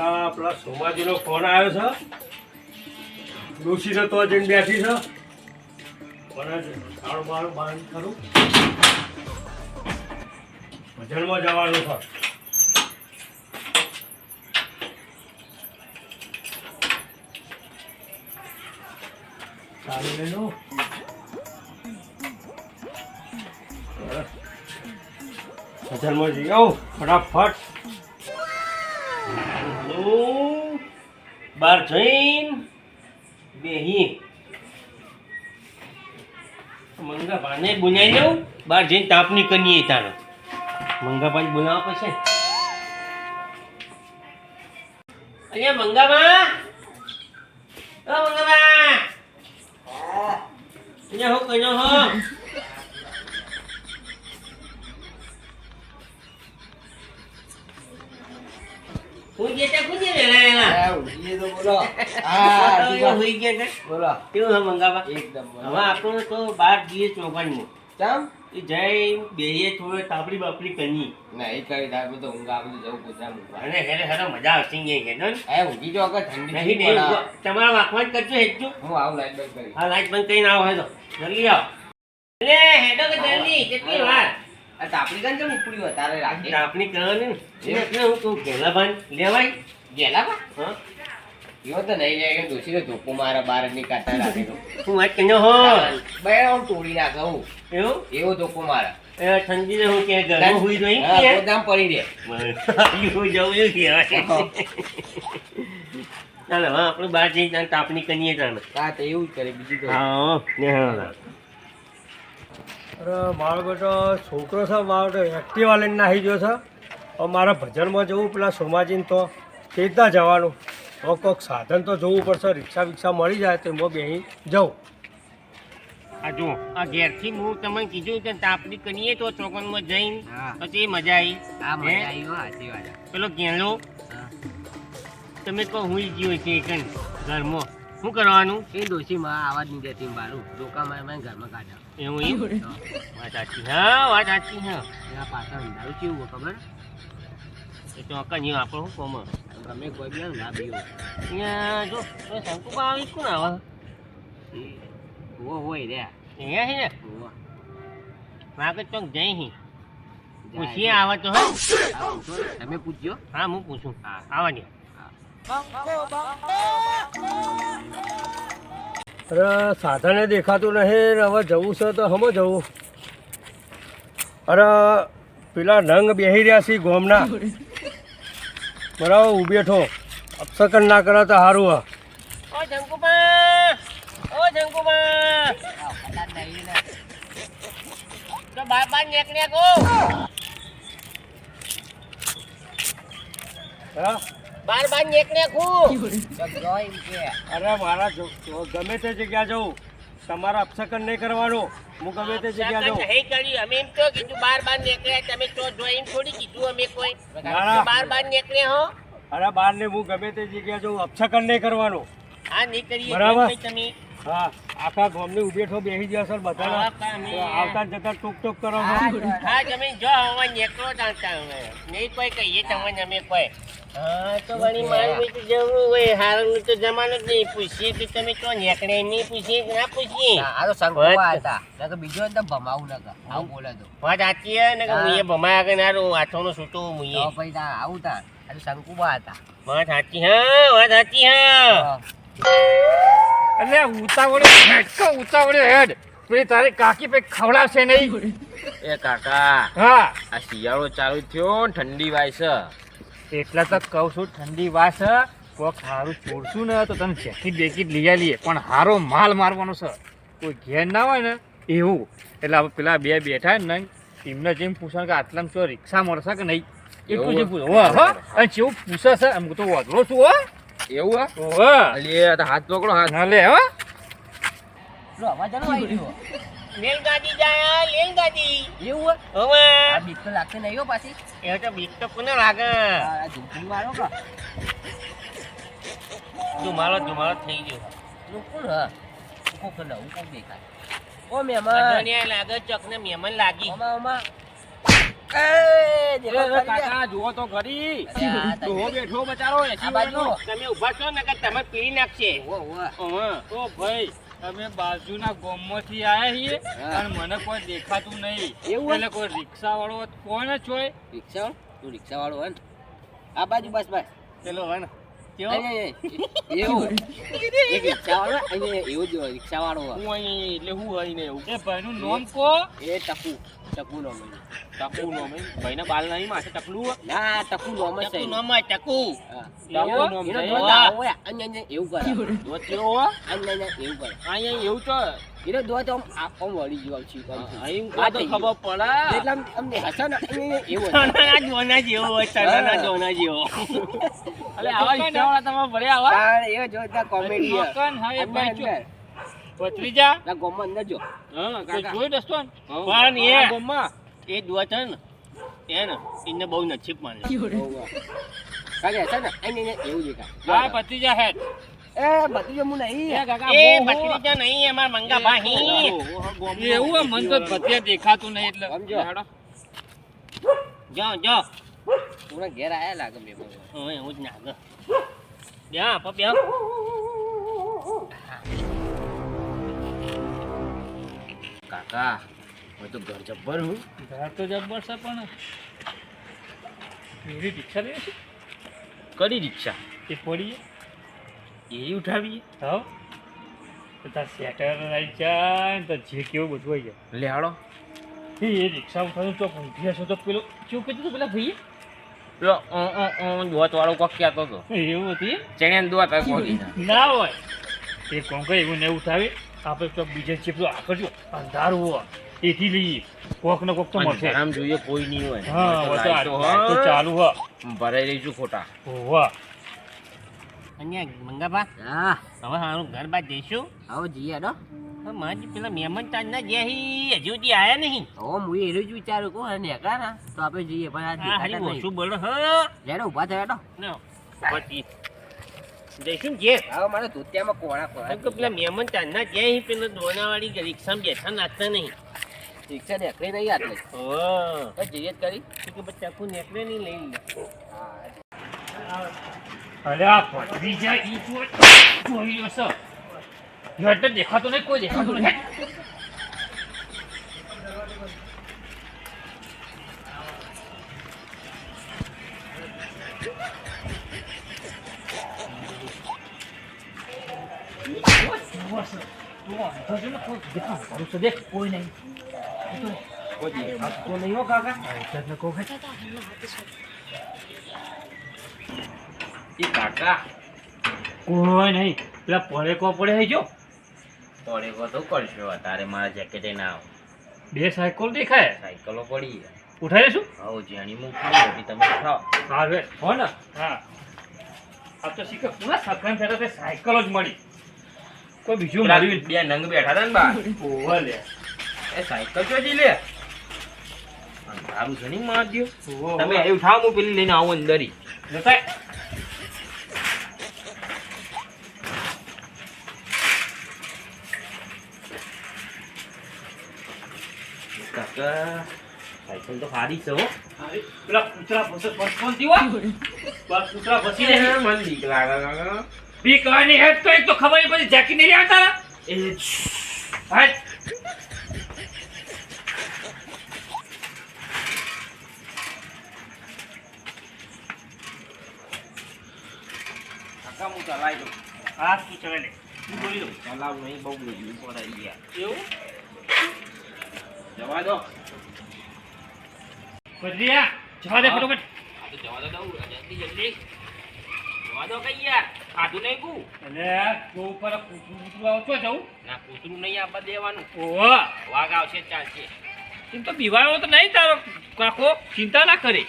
આ પેલા સોમાજીનો ફોન આવ્યો છે. ડોશીને તો જઈને બેઠી છે. જઈ આવું ફટાફટ. બાર જઈને બેહી મંગા પાને બોલાવી લઉં બાર જઈને તાપની કરીએ તાણે મંગા પાને બોલાવવા પછી અહીંયા મંગાભા ઓ અહીંયા હું કહ્યો હું? હોઈ ગયા છે. બોલો. કેવું હે મંગાવા? એકદમ હવે આપણને તો બહાર જઈએ ચોપાનમાં ચમ? એ જઈ બેહીએ થોડે તાપડી બાપડી કની ના એ કરી દાળ તો ઊંઘ આવે જવું પૂછા અને હેરે હેરે મજા આવશે અહીંયા કે નન એ ઊંઘી જો અગર ઠંડી નહીં નહીં તમારા વાંખવા જ કરજો હેજો હું આવું લાઈટ બંધ કરી હા લાઈટ બંધ કરીને આવો હેડો. જલ્દી આવો. અરે હેડો કે જલ્દી કેટલી વાર? આ તાપડી કાન કેમ ઉપડી તારે રાખે. તાપણી કરવાની ને? એટલે હું કહું ઘેલા ભાન લેવાય. ગેલા બા હા. એવો તો નહીં જાય તો ધોકો મારા બારની કાઢતા રાખે હું વાત કહીનો હો. બે આમ તોડી નાખે હું. એવું? એવો ધોકો મારા. ઠંડી ને હું કે ઘરમાં હુઈ જોઈ કે? ગોદામ પડી રે હું જવું એવું કહેવાય. ચાલો હા આપણે બહાર જઈને ત્યાં તાપણી કરીએ તાણે હા તો એવું જ કરે બીજું તો. હા ને અરે મારો બેટો છોકરો છે મારો તો એક્ટિવા લઈને નાહી ગયો છે. મારા ભજનમાં જવું પેલા સોમાજીને તો તે જવાનું. કોઈક સાધન તો જોવું પડશે રિક્ષા વિક્ષા મળી જાય તો હું બેસી જાઉં. આ જો આ ઘેરથી હું તમને કીધું કે તાપડી કરીએ તો ચોકનમાં જઈને પછી મજા આવી. આ મજા આવી હો સાચી વાત પેલો ગેલો હા. તમે કહો ઈ ગયો છે એકન ઘરમાં. શું કરવાનું? એ ડોશીમાં આવાજ નહીં દેતી મારું ડોકા મારે મને ઘરમાં કાઢ્યા. એવું એમ? વાત સાચી. હા વાત સાચી હા. એના પાછળ અંધારું કેવું ખબર? એ તો અકન આપણું શું ગમે કોઈ બી ને બીવો અહીંયા જો એ શંકુબા આવી કોણ આવે? વો હોય રે. અહીંયા છે ને. માગે ચોક જઈ હી. પૂછીએ આવે તો હે. તમે પૂછજો. હા હું પૂછું. હા. આવવાની અરે સાધને દેખાતું નહીં ને હવે જવું છે તો હમ જવું. અરે પેલા નંગ બેહી રહ્યા છે ગોમના. બરાબર ઊભી બેઠો. અપસકન ના કરે તો સારું હા ઓ જંકુબા ઓ જંકુબા તો બાર બાર નીકળ્યા કો બાર બાર નીકળ્યા કુ અરે મારા ગમે તે જગ્યા જવું. તમારે અપસકન નહીં કરવાનું. હું ગમે તે જગ્યા જાઉં હે કરી. અમે એમ તો કીધું બાર બાર નીકળ્યા તમે તો જોઈન થોડી કીધું અમે કોઈ. બાર બાર નીકળે હો. અરે બાર ને હું ગમે તે જગ્યા જાઉં અપસકન નહીં કરવાનું. હા નહીં કરીએ બરાબર. તમે. હા આખા ગામની ઊભી બેઠો બેસી ગયા સર બધા આવતા જતા ટોક ટોક કરો હા તમે જો હવે નીકળો જાણતા હવે નહીં કોઈ કહીએ તમને અમે કોઈ. હા તો વળી મારી તો જવું હોય હારું તો જમાનો જ નહીં પૂછીએ કે તમે તો નીકળે નહીં પૂછીએ ના પૂછીએ આ તો હતા નકર બીજો ને તો ભમાવું નકર આવું બોલે તો. વાત સાચી હે ને કે ભમાયા કે નારું હાથોનો છૂટો મુએ તો આવું હતા. વાત સાચી હા વાત સાચી હા. એટલે ઉતાવળે ઉતાવળે હેડ. પેલી તારી કાકી પે ખવડાવશે નહીં. એ કાકા હા. આ શિયાળો ચાલુ થયો ઠંડી વાય છે. એટલે તો કહું છું ઠંડી વાસ. કોક હારું છોડશું ને તો તમે જેકેટ બેકીટ લઈ આલીએ. પણ હારો માલ મારવાનો છે. કોઈ ઘેર ના હોય ને એવું. એટલે આપણે પેલા બે બેઠા ને એમને જેમ પૂછે કે આટલામાં શું રિક્ષા મળશે કે નહીં એટલું જે પૂછો હો હો. અને જેવું પૂછે છે એમ તો વાંધો છું હો. એવું હા? હો અલી હાથ પકડો હાથ. ના લે હો. અવાજ આવી ગયો. રેલગાડી જાય રેલગાડી. એવું હવે. આ બીક તો લાગતી નહીં હો પાછી. એ તો બીક તો કોને લાગે? આ ઝુંપડી મારો કા. ધુમાડો ધુમાડો થઈ ગયો. કોણ હા. કોક હું કોક દેખાય. ઓ મહેમાન. અજાણ્યા લાગે ચક ને મહેમાન લાગી. ઓમા ઓમા. કાકા જુઓ તો બેઠો બચારો. વર્ષનો. તમે ઊભા છો ને તમે પીડી નાખશે. ઓ ભાઈ. અમે બાજુના ગામમાંથી આયા છીએ અને મને કોઈ દેખાતું નહીં. એવું? એટલે કોઈ રિક્ષા વાળો કોણ જ હોય? રિક્ષા તું રિક્ષા વાળો હોય ને આ બાજુ બસ બસ. પેલો હોય ને. રિક્ષા વાળો હું અહીં એટલે હું હોય ને એવું એ ભાઈનું નામ કો? એ ટકુ ટકુ નો ટકુ નામ એમ? ભાઈના બાલ નહીં માથે ટકલું ના ટકુ નો મત ટકુ નોમાં ટકુ ટકુ છે? દોત આવો હોય, અહીં, અહીં, એવું કરે. દોત કેવો હોય? અહીં, અહીં, એવું કરે. અહીંયા એવું તો. એટલે દોત આમ આમ વળી આમ છીક. અહીં આ તો ખબર. પડે. એટલે આમ- આમ હસે ને, અહીં, અહીં, એવું હોય. જોના જેવો હોય ચણાના જોના જેવો અલે આવા રિક્ષાવાળા તમારે ભલે આવા એ comedy છે. મકાન હા એ અંદર, જા ના, ગામમાં અંદર જો. હા કાકા. જોઈ દોસ્તો ને? પણ એ- આ એ દુઆ છે ને એને એને બહુ નસીબ માને. કાકા છે ને, અહીં, એવું દેખાય. હા પથરી જા હેડ એ ભત્રીજો મુ નહીં. એ કાકા એ ભત્રીજા નહીં એમાં મંગા ભાઈ એવું મને તો ભત્રીજા દેખાતું નહીં એટલે સમજો. હેડો. જો જો પૂરા ઘેર આયા લાગે બે. હવે એવું જ નાગ બ્યા પપ્યા કાકા. હું તો ઘર જબ્બર હું. ઘર તો જબ્બર છે પણ એવી રિક્ષા લે છે? કરી રિક્ષા એ પડીએ. એ ઉઠાવીએ? હા તો તાર સેટર આવી જાય તો જે કેવું બધું આવી જાય. લે હાડો એ રિક્ષા ઉઠાવીને તો ઊંઘી હશો તો પેલો કેવું કીધું તું પેલા ભાઈએ? પેલો દોત વાળો કોક કહેતો હતો. એવું હતી ચણ્યા દોત ના હોય. એ કોંક એવું ને ઉઠાવે આપણે તો બીજે છે પેલું આગળ જો અંધારું હોય. એથી લઈએ. કોક ને કોક તો મળશે. આમ જોઈએ કોઈ નહીં હોય. હા તો. ચાલુ હોય. ભરાઈ રહીશું ખોટા. હોવા. અહીંયા મંગાભા હા. હવે હારું ઘર બાદ જઈશું. આવો જઈએ ડો મારી પેલા મહેમાન તાજના જે હી હજુ સુધી આયા નહીં. ઓ હું એનું જ વિચારું કહું અને એકલા ના તો આપણે જઈએ પણ આ. ઓછું બોલો હ. લેડો ઊભા થયા ડો ના. પછી જઈશું જે. હા હવે મારે ધોતિયામાં કોળા કોળા કેમ કે પેલા મહેમાન ચાંદના જે અહીં પેલો દોનાવાળી રિક્ષામાં બેઠા નાચતા નહીં. રિક્ષા નેકળે નહીં આટલે. તો જઈએ જ કરી. તો કે પછી આખું નેકળે નહીં લઈ લે. અરે આ પથરી જાય ઈ જો જોઈ લો સર. દેખાતો નહીં કોઈ દેખાતું નહીં. કોઈ નહીં તો નહીં હો કાકા એ કાકા કોઈ નહીં પેલા પડે કો પડે હે જો પડે કો તો કરશો તારે મારા જેકેટે ના આવ બે સાયકલ દેખાય સાયકલો પડી ઉઠાઈ લેશું હા જેણી મૂકી તમે ઉઠાવો હા રે હો. ને હા આ તો શીખે, પૂરા સખન થયા સાયકલ જ મળી. કોઈ બીજું મારી બે નંગ બેઠા હતા ને બા. ઓવા લે. એ સાયકલ ચોજી લે. સારું છે નહીં માર દો તમે એ ઉઠાવો હું પેલી લઈને આવું અંદર. કાકા સાયકલ તો સારી છે હો. પેલા કૂતરા ભસે પંચપન દીવા કૂતરા ભસી મને બીક લાગે કાકા કહેવાની હેડ તો એક તો ખબર પછી જાકી નહીં આવતા એ હેડ કાકા હું ચલાવી દઉં. હા તું ચલાવી લે. તું બોલી દઉં. ચલાવ નહીં બહુ બધું પડાઈ ગયા. એવું? જવા દો. બદલિયા જવા દે ફટોફટ. જવા દો જલ્દી જલ્દી. જવા દો કઈ યાર. ખાધું નહીં કુ? એટલે જો ઉપર કૂતરું કૂતરું આવતો જવું? ના કૂતરું નહીં આપવા દેવાનું. ઓહો. વાઘ આવશે ચાલશે. તો બીવાયો તો નહીં તારો કાકો. ચિંતા ના કરે.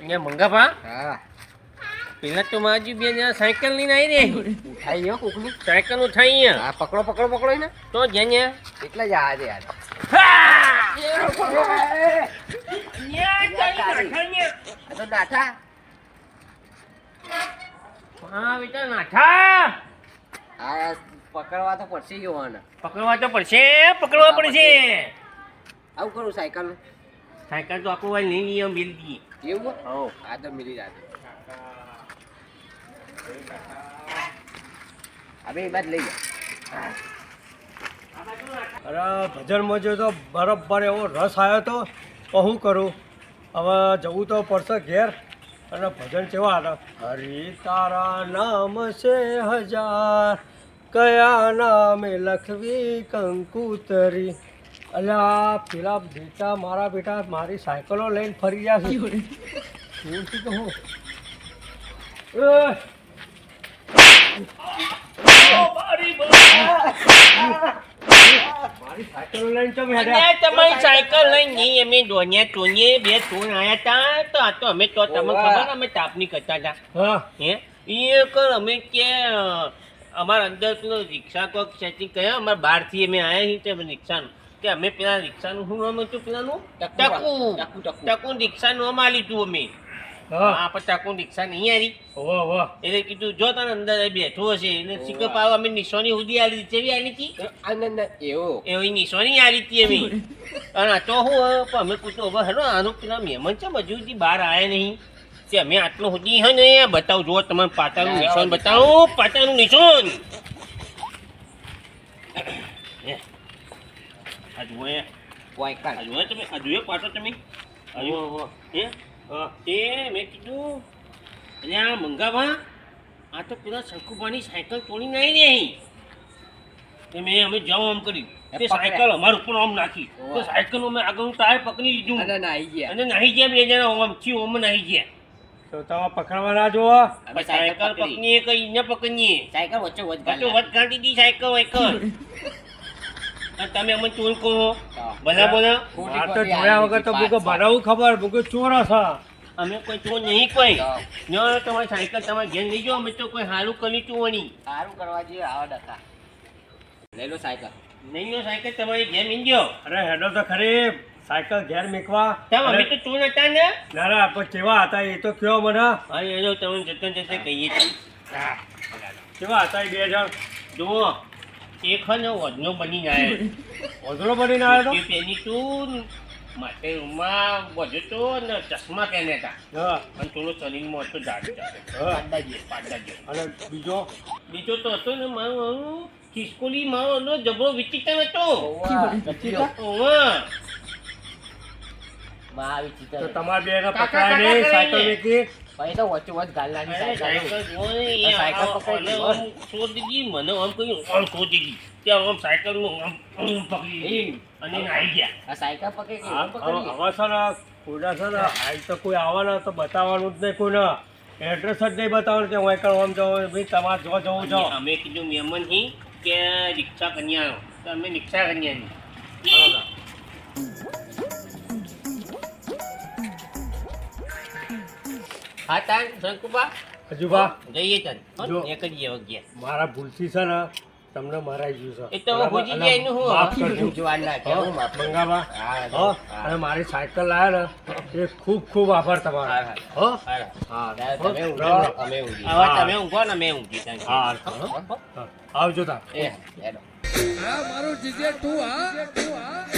અહીંયા મંગાભા હા. પેલા તો માજી બે જણા સાયકલ લઈને આવી રે ઉઠાઈ ગયો કોકનું સાયકલ ઉઠાઈ અહીંયા. હા પકડો પકડો પકડો ને તો જ્યાં જ્યાં. એટલા જ આ છે યાર. પકડવા તો પડશે જોવાના પકડવા તો પડશે પકડવા પડશે આવું કરું સાયકલ સાયકલ તો આપણું વાળી નહીં નિયમ મિલ દઈએ એવું હો આ તો મિલી જાતે હવે એ બાદ લઈ જા. અરે ભજનમાં જો તો બરાબર એવો રસ આવ્યો તો તો શું કરું? હવે જવું તો પડશે ઘેર અને ભજન કેવા આવે હરી તારા નામ છે હજાર કયા નામે લખવી કંકુતરી? અલ્યા પેલા બેટા મારા બેટા મારી સાયકલો લઈને ફરી ગયા છે. હું શું કહું? Oh, buddy, સાયકલો લઈને ચમ હેડ્યા અને તમારી સાયકલ લઈને નહીં અમે બે આયા તા. તો આ તો અમે તો તમને ખબર અમે તાપની કરતા હતા હે. એ કર અમે કે અમારા અંદર પેલો રિક્ષા કોક સેટિંગ કર્યા અમારા બહારથી અમે આયા છીએ તે રિક્ષાનું. કે અમે પેલા રિક્ષાનું શું નામ હતું પેલાનું? ટકુ. ટકુ, રિક્ષાનું નામ આલી તું અમે. આ પચાસ કોણ રિક્ષા નહીં આવી. વાહ વાહ એટલે કીધું જો તને અંદર એ બેઠો હશે એટલે સિક્કો પાવ અમે નિશોની સુધી આવી હતી. કેવી આવી હતી આનંદ એવો. એવી આવી આલી હતી અમે અને આ તો હું અમે પૂછ્યું હવે હેડો આનું પેલા મહેમાન છે હજુ સુધી બહાર આવ્યા નહીં. તે અમે આટલું સુધી હે ને બતાવ જો તમે પાટાનું નિશાન બતાવો. પાટાનું નિશાન. હે. આ જુઓ એ. વાયકા આ જુઓ તમે આ એ પાટો તમે. હજુ જુઓ. એ મેં કીધું એટલે આ મંગાવા? આ તો પેલા શંકુભાની સાયકલ તોડી નાઈ નહીં તે મેં અમે જાઓ આમ કર્યું. તે સાયકલ અમારા ઉપર આમ નાખી. તો સાયકલ અમે આગળ ટાયર પકડી લીધું. અને નાહી ગયા. અને નાહી ગયા બે જણા ઓમથી ઓમ નાહી ગયા. તો તમે પકડવા ના જોવા સાયકલ પકડી. પકડીએ કઈ ન પકડીએ? સાયકલ વચ્ચે વચ વટ ગાંઠી દી સાયકલ વાયકલ અને તમે અમને ચોર કહો. ભલા બોલા આ તો જોયા વગર તો ભૂકો ભરાવું ખબર ભૂકો ચોર હશે અમે કોઈ ચોર નહીં કોઈ. ન તમારી સાયકલ તમારે ઘેર લઈ જાઓ અમે તો કોઈ હારું કરી ચોવાની સારું કરવા જોઈએ આવા ડખા લઈ લો સાયકલ. નહીં લો સાયકલ તમારી ઘેર મીન ગયો અરે હેડો તો ખરી. સાયકલ ઘેર મેકવા. તમે અમે તો ચોર હતા ને. ના ના પણ કેવા હતા એ તો કયો મને? હા એ જો તમે જતન જતન કહીએ. છીએ કેવા હતા એ બે જણ? જુઓ. એક હે ને બની જાય. ઓઝરો બનીને આવ્યો એ પેલી તું માટે રૂમમાં વધુ તો ને ચશ્મા પહેને હતા હા. અને થોડો શરીરમાં હતો જાડો. પાડા જેવો. અને બીજો? બીજો તો હતો ને મારો મારું ખિસકોલી મારો એનો જબરો વિચિત્ર હતો. ઓવા. તો તમારા બે ને કાકા, સાયકલ. મેકી પછી તો વચ્ચે વચ ગાલ અરે સાયકલ પકડી છોડી દીધી, મને આમ કહ્યું, આમ શોધી ગઈ. ત્યાં આમ સાયકલનું આમ પકડી. અને આવી ગયા. આ સાયકલ પકડી ગઈ હવે છે ને કોઈના છે ને આજ તો કોઈ આવવાના તો બતાવવાનું જ નહીં કોઈને. એડ્રેસ જ નહીં બતાવવાનું કે હું એકણ આમ જાઉં ભાઈ તમારે જો જવું છો અમે કીધું મેમન હી કે રિક્ષા કન્યા તો અમે રિક્ષા કન્યાની. હા તાન શંકુબા હજુબા જઈએ તાન એક જ જેવો ગયા મારા ભૂલથી છે ને તમને મરાઈ ગયું છે એ તો ભૂજી? જાય એનું હું. માફ કરજો. જુવાન ના હો, માપ મંગાવા હા, હો, અને મારી સાયકલ લાયા ને એ ખૂબ ખૂબ આભાર તમારો હા, હા. હો હા હો, તમે ઊંઘો. અમે ઊંઘીએ. હવે તમે ઊંઘો ને મેં ઊંઘી તાન. હા હા. આવજો તા એ, હેડો. આ મારું જીજે તું હા